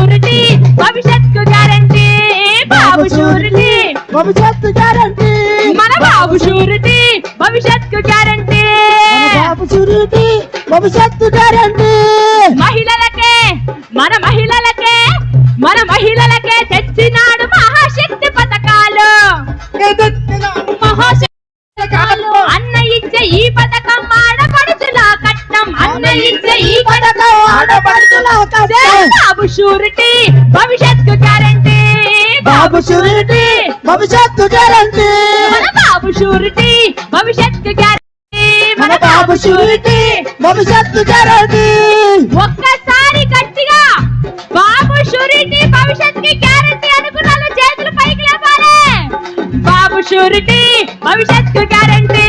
Surety భవిష్యత్తు guarantee. Babu surety భవిష్యత్తు guarantee. మన బాబు షూరిటీ భవిష్యత్తు గ్యారంటీ. బాబు షూరిటీ భవిష్యత్తు గ్యారంటీ. మహిళలకే మన మహిళలకే మన మహిళలకే తెచ్చినాడు మహాశక్తి పథకాలు. మహాశక్తి అన్న ఇచ్చే ఈ పథకం ఇచ్చే ఈ పథకం ఆడపడుచుల కట్నం. బాబు షూరిటీ భవిష్యత్కు గ్యారంటీ. బాబు షూరిటీ భవిష్యత్తు గ్యారంటీ. మన బాబు షూరిటీ భవిష్యత్కు గ్యారంటీ. మన బాబు షూరిటీ. భవిష్యత్తు గ్యారంటీ. ఒక్కసారి గట్టిగా బాబు షూరిటీ భవిష్యత్తుకి గ్యారంటీ అనుకున్న చేతులు పైకి లేపాలి. బాబు షూరిటీ భవిష్యత్తుకు గ్యారంటీ.